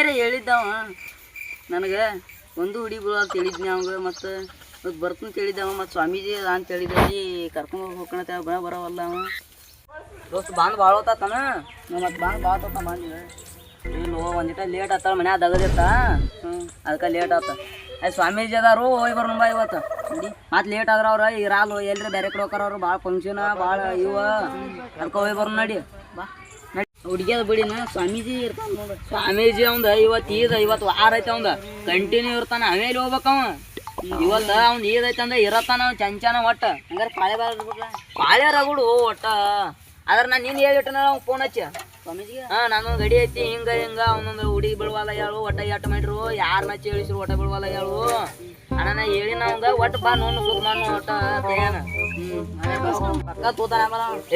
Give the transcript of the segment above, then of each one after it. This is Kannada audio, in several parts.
ನಿನ್ನೆರೆ ಹೇಳಿದ್ದವ. ನನಗೆ ಒಂದು ಹುಡಿ ಅಂತ ಹೇಳಿದ್ನಿ ಅವಂಗೆ, ಮತ್ತು ಮತ್ತು ಬರ್ತಂತ ಹೇಳಿದ್ದವ ಮತ್ತು ಸ್ವಾಮೀಜಿ ಅಂತ ಹೇಳಿದ್ರಿ, ಕರ್ಕೊಂಡು ಹೋಗ್ಕೊಳತ್ತ ಬರ ಬರವಲ್ಲ ಅವ. ದೋಸ್ತ ಬಾಂದ್ ಭಾಳ ಹೋತಾತನ ಮತ್ತು ಬಾಂದ್ ಭಾಳ ಹೋತ ಬಂದಿದೆ ಇಲ್ಲೋ ಒಂದಿಟ ಲೇಟ್ ಆತ ಮನ್ಯಾಗ ದಗದಿರ್ತ? ಹ್ಞೂ ಅದಕ್ಕೆ ಲೇಟ್ ಆತ. ಅಯ್ಯ ಸ್ವಾಮೀಜಿ ಅದಾರು, ಹೋಗಿ ಬರೋಣ ಬಾ ಇವತ್ತು. ಮತ್ತು ಲೇಟ್ ಆದ್ರೆ ಅವ್ರ ಇರಾಲು ಎಲ್ಲರೂ ಬೇರೆ ಕಡೆ ಹೋಗಾರ ಅವ್ರು ಭಾಳ ಫಂಕ್ಷನ್ ಭಾಳ ಇವ. ಅದಕ್ಕೆ ಹೋಗಿ ಬರೋಣ ನಡಿ. ಬಾ. ಹುಡುಗಿಯದ ಬಿಡಿನ ಸ್ವಾಮೀಜಿ ಇರ್ತಾನ ನೋಡು. ಸ್ವಾಮೀಜಿ ಅವಂದ ಇವತ್ತು ಈದ್ ಇವತ್ತು ವಾರ ಐತೆ ಅವಂದ. ಕಂಟಿನ್ಯೂ ಇರ್ತಾನ. ಆಮೇಲೆ ಹೋಗ್ಬೇಕವ ಇವಲ್ಲ ಅವ್ನ್ ಈದ್ ಐತೆ ಅಂದ ಇರತ್ತಾನ ಅವ್ ಚಂಚನ ಒಟ್ಟ. ಹಂಗಾರೆ ಪಾಳೆ ಬಾರ ಪಾಳೆ ರಗುಡು ಒಟ್ಟ. ಆದ್ರೆ ನಾನು ನೀನು ಹೇಳಿಟ್ಟನ ಅವ್ನು ಫೋನ್ ಹಚ್ಚ. ಸ್ವಾಮೀಜಿಗೆ? ಹಾ ನಾನು ಗಡಿ ಐತಿ ಹಿಂಗ ಹಿಂಗ. ಅವನೊಂದು ಹುಡುಗಿ ಬಿಡುವಲ್ಲ ಹೇಳು ಒಟ್ಟ ಎಟ್ಟು ಮಾಡಿರು? ಯಾರನ್ನ ಚೇಳಿಸ್ರು ಒಟ್ಟ ಬಿಡುವಲ್ಲ ಹೇಳು ಅಣ್ಣ ನಾ ಹೇಳಿ ಒಟ್ಟ ಒಟ್ಟು ಬಾ ನೋನು ಸುತ್ತ ಮಾಡ್ ಒಟ್ಟ ರೊಕ್ಕ ತೋತಾನ.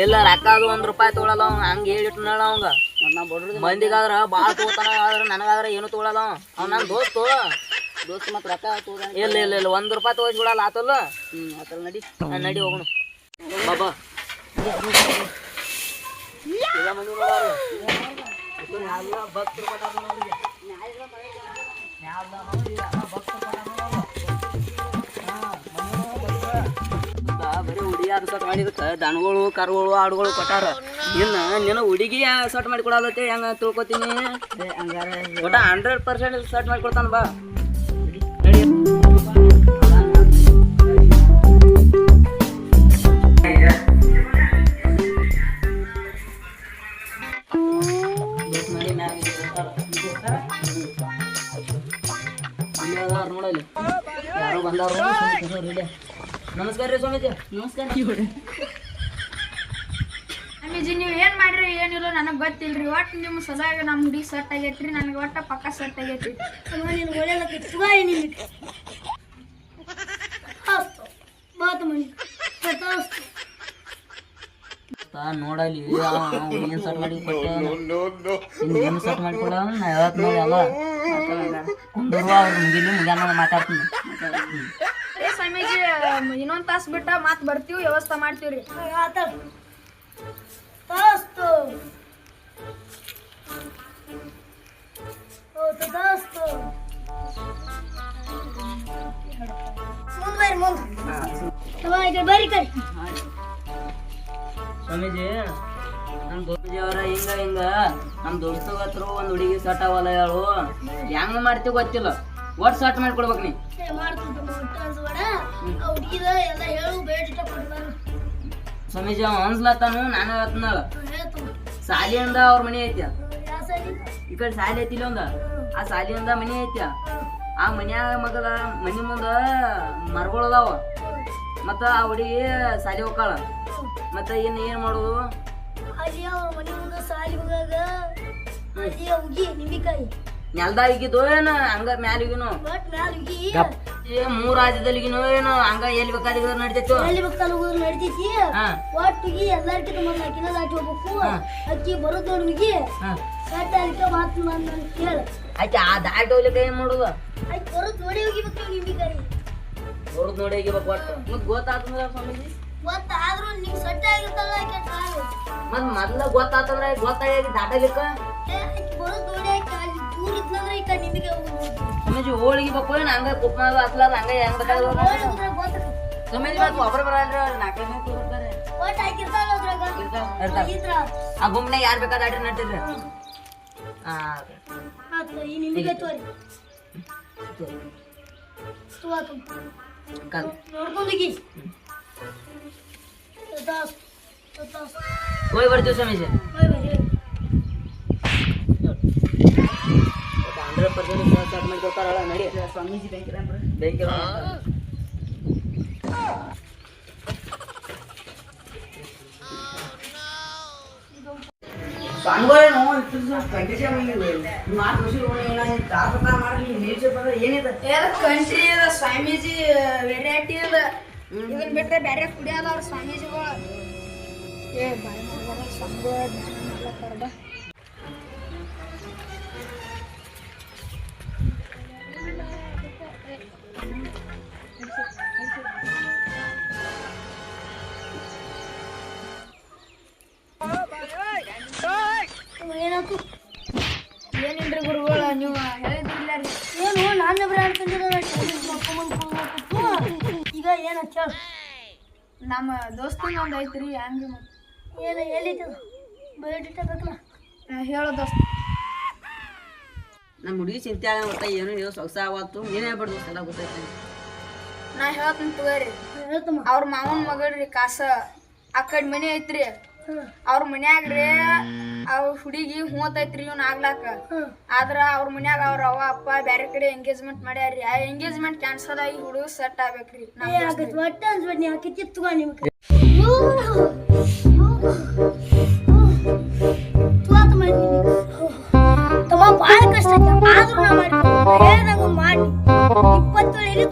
ಇಲ್ಲ, ರೊಕ್ಕ ಅದು ಒಂದ್ ರೂಪಾಯಿ ತೊಗೊಳಲ್ಲ ಅವ ಹಂಗ ಹೇಳಿಟ್ಟನಲ್ಲ ನೋಡ ಅವಂಗ. ಮಂದಿಗಾದ್ರ ಭಾಳ ತಗೋತಾನ ಆದ್ರ ನನಗಾದ್ರ ಏನು ತೊಗೊಳಲ್ಲ ಅವ ಅವ್ ನನ್ನ ದೋಸ್ತು. ದೋಸ್ತು ಮತ್ತೆ ರೊಕ್ಕ ತಗೋತಾನ ಇಲ್ಲ ಇಲ್ಲ ಇಲ್ಲ, ಒಂದ್ ರೂಪಾಯಿ ಆತಲ್ಲ ಹ್ಮ್ ಆತಲ್ಲ. ನಡಿ ನಡಿ ಹೋಗೋಣ. ಬಾಬಾ ಭಕ್ತರು ಬರೀ ಸಟ್ ಮಾಡಿದಕ್ಕೆ ದನಗಳು ಕರುಗಳು ಆಡುಗಳು ಕೊಟ್ಟಾರ. ಇನ್ನ ನಿನ್ನ ಹುಡುಗಿ ಸಟ್ ಮಾಡಿ ಕೊಡಲತ್ತೆ ಹೆಂಗ ತಿಳ್ಕೊತೀನಿ? ಒಟ್ಟ ಹಂಡ್ರೆಡ್ ಪರ್ಸೆಂಟ್ ಸಟ್ ಮಾಡಿ ಕೊಡ್ತಾನ ಬಾ. ನಡಿ. ದೋಸ್ತ್ ನಡಿ ಮ್ಯಾಗ್ ಇರ್ತಾರ. ಇಲ್ಲಿ ಅದಾರ ನೋಡಲ್ಲಿ ಯಾರೋ ಬಂದಾರು. ನಮಸ್ಕಾರ ರೀ ಸ್ವಾಮೀಜಿ. ನಮಸ್ಕಾರ. ಸ್ವಾಮೀಜಿ ನೀವು ಏನ್ ಮಾಡ್ರಿ ಏನಿಲ್ಲ ನನಗೆ ಗೊತ್ತಿಲ್ರಿ. ಒಟ್ಟು ನಿಮ್ಮ ಸದಾಗ ನಮ್ಮ ಹುಡುಗಿ ಸೆಟ್ ಆಗೈತ್ರಿ ನನಗೆ ಒಟ್ಟ ಪಕ್ಕ ಸೆಟ್ ಆಗೈತಿ ನೋಡಲಿ ಏನು ಸಟ್ ಮಾಡಿ ಕೊಟ್ಟೆ. ಏನು ಸಟ್ ಮಾಡಿ ಕೊಡ ನಾ ಹೇಳತ್ ನೋಡಿ ಅಲ್ಲ. ಕುಂದರುವ ಅವ್ರು ಮುಗಿಲಿ ಮುಗ್ಯಾನ ಮಾತಾಡ್ತೀನಿ. ಇನ್ನೊಂದು ತಾಸು ಬಿಟ್ಟ ಮಾತ್ ಬರ್ತೀವಿ ವ್ಯವಸ್ಥೆ ಮಾಡ್ತೀವ್ರಿ. ಸ್ವಾಮೀಜಿ ನಮ್ಮ ದೋಸ್ತಿ ಅವರ ಹಿಂಗ ಹಿಂಗ. ನಮ್ಮ ದೋಸ್ತಗ ಹತ್ರ ಒಂದು ಹುಡುಗಿ ಸಟ್ ಅವಲ್ಲ ಹೇಳು. ಹೆಂಗ್ ಮಾಡ್ತೀವಿ ಗೊತ್ತಿಲ್ಲ. ಒಟ್ಟು ಸಟ್ ಮಾಡ್ಕೊಡ್ಬೇಕು ನೀ. ಟ್ರಾನ್ಸ್ಫರ್ ಹುಡುಗಿದ ಎಲ್ಲ ಹೇಳು ಬೇಡ ಸ್ವಾಮೀಜಿ ಅವ ಅನ್ಸ್ಲತ್ತಾನು ನಾನು ಹೇಳ್ತನಲ್ಲ ಸಾಲಿ ಸಾಲಿಯಿಂದ ಅವ್ರ ಮನೆ ಐತ್ಯ? ಈ ಕಡೆ ಸಾಲಿ ಐತಿಲ್ಲ ಒಂದ ಆ ಸಾಲಿಯಿಂದ ಮನೆ ಐತ್ಯ? ಆ ಮನ್ಯಾಗ ಮಗದ ಮನಿ ಮುಂದ ಮರಗಳು ಅದಾವ. ಮತ್ತ ಆ ಹುಡುಗಿ ಸಾಲಿ ಹೋಗ್ಕಾಳ. ಮತ್ತ ಇನ್ ಏನ್ ಮಾಡೋದು? ಅಲ್ಲಿ ಅವ್ರ ಮನೆ ಮುಂದೆ ಸಾಲಿ ಹೋಗಾಗ ಅಲ್ಲಿ ಹುಗಿ ನಿಂಬಿಕಾಯಿ. ನೆಲ್ದಾಗ ಇಗಿದ್ದು ಏನ ಹಂಗ ಮ್ಯಾಲಿಗಿನು. ಏ ಮೂರ್ ರಾಜ್ಯದಲ್ಲಿಗಿನು ಏನು ಹಂಗ ಎಲ್ಲಿ ಬೇಕಾದ ನಡಿತೈತು ಎಲ್ಲಿ ಹೋಗೋದು ನಡ್ತೈತಿ ಒಟ್ಟಿಗೆ ಎಲ್ಲರಿಗಿಂತ ಮೊದಲು ಅಕ್ಕಿನ ದಾಟಿ ಹೋಗ್ಬೇಕು. ಅಕ್ಕಿ ಬರೋದು ನೋಡಿ ಹುಗಿ ಹಾ. ಕಟ್ಟ ಅದಕ್ಕೆ ಮಾತು ನಾನು ಕೇಳ. ಆಯ್ತು ಆ ದಾಟಿ ಹೋಗ್ಲಿಕ್ಕೆ ಏನ್ ಮಾಡುದು? ಆಯ್ತು ಬರೋದು ನೋಡಿ ಹೋಗಿಬೇಕು ನೀವು ಕರಿ. ಬರೋದು ನೋಡಿ ಹೋಗಿಬೇಕು ಒಟ್ಟು. ಮತ್ ಗೊತ್ತಾತಂದ್ರ ಸ್ವಾಮೀಜಿ? ಗೊತ್ತಾದ್ರೂ ನಿಮ್ಗೆ ಸಟ್ಟ ಆಗಿರ್ತಲ್ಲ ಆಕೆ ಮತ್ ಮೊದ್ಲ ಗೊತ್ತಾತಂದ್ರ ಗೊತ್ತಾಗಿ ದಾಟಲಿಕ್ಕ? ಬರೋದು ನೋಡಿ ಆಕಿ ಅಲ್ಲಿ ದೂರ ಇದ್ಲಂದ್ರೆ ಈ ಕಡೆ ನಿಂಬಿಕಾಯಿ ಹೋಗ್ಬೋದು ಸ್ವಾಮೀಜಿ ಹೋಳಿಗಿಬೇಕು ಏನ್ ಹಂಗ ಕುಪ್ಮಾದ ಹತ್ಲಾರ ಹಂಗ ಹೆಂಗ್ ಬೇಕಾದ್ರೆ ಗೊತ್ತಾಗ ಸ್ವಾಮೀಜಿ ಮತ್ತೆ ಒಬ್ರು ಬರಲ್ರಿ ನಾಲ್ಕೈದು ಮಂದಿ ಬರ್ತಾರೆ ಒಟ್ಟು ಹಾಕಿರ್ತಾರ ಅದ್ರಾಗ ಇರ್ತಾರ. ಇದ್ರ ಆ ಗುಂಪ್ನಾಗ ಯಾರು ಬೇಕಾದ ಆಡ್ರಿ ನಟ್ಟಿದ್ರಿ ಹಾ ಆತ ಈ ನೋಡ್ಕೊಂಡೋಗಿ ತಥಾಸ್ತು ತಥಾಸ್ತು ಹೋಗಿ ಬರ್ತೀವಿ ಸ್ವಾಮೀಜಿ ಹೋಯ್ ಬರ್ರಿ ಹಂಡ್ರೆಡ್ ಪರ್ಸೆಂಟ್ ಸ್ಟಾರ್ಟ್ ಮಾಡಿ ಕೊಡ್ತಾರಲ್ಲ ನಡಿ ಸ್ವಾಮೀಜಿ ಬ್ಯಾಂಕ್ ಬ್ಯಾಂಕ್ ಸ್ವಾಮಿಗಳೇನು ಏನಿದೆ? ಅದ ಸ್ವಾಮೀಜಿ ವೆರೈಟಿ ಅದ. ಇದನ್ನ ಬಿಟ್ರೆ ಬೇರೆ ಕುಡಿಯಲ್ಲ ಅವ್ರ ಸ್ವಾಮೀಜಿಗಳು. ಏ ಬಾಯ್ ಮಾಡ್ಬಾರ ಸ್ವಾಮಿಗಳು ಏನಿಲ್ರಿ ಗುರುಗಳ ನೀವು ಹೇಳಿದ್ರಿಲ್ಲ ಏನು ನಾನು ಬರ ಈಗ ಏನು ಕೇಳ ನಮ್ಮ ದೋಸ್ತ ಒಂದು ಐತ್ರಿ ಹಂಗೆ ಏನು ಎಲ್ಲಿತ್ತು ಬಯೋಡಿಟ ಹೇಳೋ ದೋಸ್ತ. ನಮ್ಮ ಹುಡುಗಿ ಚಿಂತೆ ಆಗ ಗೊತ್ತ ಏನು ನೀವು ಸೊಗಸ ಆವತ್ತು ನೀನೇ ಬಿಡ್ದು ಎಲ್ಲ ಗೊತ್ತೈತಿ. ನಾ ಹೇಳ್ತೀನಿ ತಗೋರಿ. ಅವ್ರ ಮಾವನ ಮಗಳ್ರಿ ಕಾಸ. ಆ ಕಡೆ ಮನೆ ಐತ್ರಿ. ಅವ್ರ ಮನ್ಯಾಗ್ರಿ ಅವ್ರ ಹುಡುಗಿ ಹೂವತ್ತೈತ್ರಿ ಇವ್ನ ಆಗ್ಲಾಕ. ಆದ್ರ ಅವ್ರ ಮನ್ಯಾಗ ಅವ್ರ ಅವ್ವ ಅಪ್ಪ ಬ್ಯಾರೆ ಕಡೆ ಎಂಗೇಜ್ಮೆಂಟ್ ಮಾಡ್ಯಾರ್ರಿ. ಆ ಎಂಗೇಜ್ಮೆಂಟ್ ಕ್ಯಾನ್ಸಲ್ ಆಗಿ ಹುಡುಗ ಸೆಟ್ ಆಗ್ಬೇಕ್ರಿ ಏ. ಆಗತ್ತೆ ಒಟ್ಟ ಅನ್ಸ್ಬೇಡ ನೀ ತಗೋ ನಿಮ್ಗೆ. ತಮ್ಮ ಕಷ್ಟ ಆದ್ರೂ ನಾ ಮಾಡಿ ಹೇಳ್ದಂಗ ಮಾಡಿ ಇಪ್ಪತ್ತೇಳು ಎಲ್ಲಿ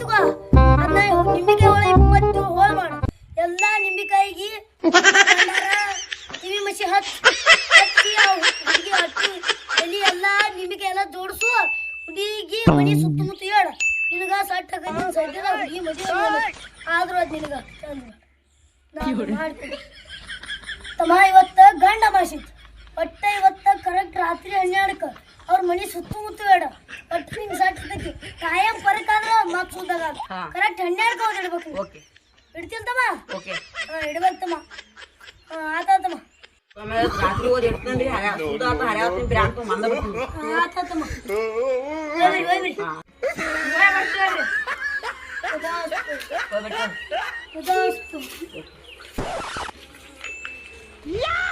ಮಾಡ್ತೀನಿ ತಮ್ಮ ಇವತ್ತ ಗಂಡ ಮಾಸಿತ್ತು ಒಟ್ಟ ಇವತ್ತ ಕರೆಕ್ಟ್ ರಾತ್ರಿ ಹನ್ನೆರಡಕ್ಕೆ. ಅವ್ರ ಮನಿ ಸುತ್ತಮುತ್ತ ಬೇಡ. ಒಟ್ಟು ನಿಂಗೆ ಸಟ್ ಆಗೈತಿ ಕಾಯಂ ಪರಕ್ ಆದ್ರ ಮತ್ ಸುದ್ದಾಗ. ಹಾ. ಕರೆಕ್ಟ್ ಹನ್ನೆರಡಕ್ಕೆ ಹೋಗಿ ಇಡ್ಬೇಕು ನೀನು. ಓಕೆ ಇಡ್ತಿಲ್ ತಮ್ಮ ಓಕೆ ಹಾ ಇಡ್ಬೇಕು ತಮ್ಮ ಹಾ ಆತಾತಮ್ಮ ಆಮೇಲೆ ರಾತ್ರಿ ಓದಿ ಇಡ್ತಾನ್ರಿ ಹರ್ಯಾ ಸುದ ಆತ ಹರ್ಯಾವತ್ತಿನ ಬ್ರ್ಯಾಂಡ್ ತೊಗೊಂಡ್ ಬಂದ ಬಿಡ್ತೀನಿ ಹಾ ಆತಾತಮ್ಮ ಹೋಗ್ಬಿಡಿ ಹೋಗ್ಬಿಡಿ ಹಾ. ಹೋಗ್ Yeah!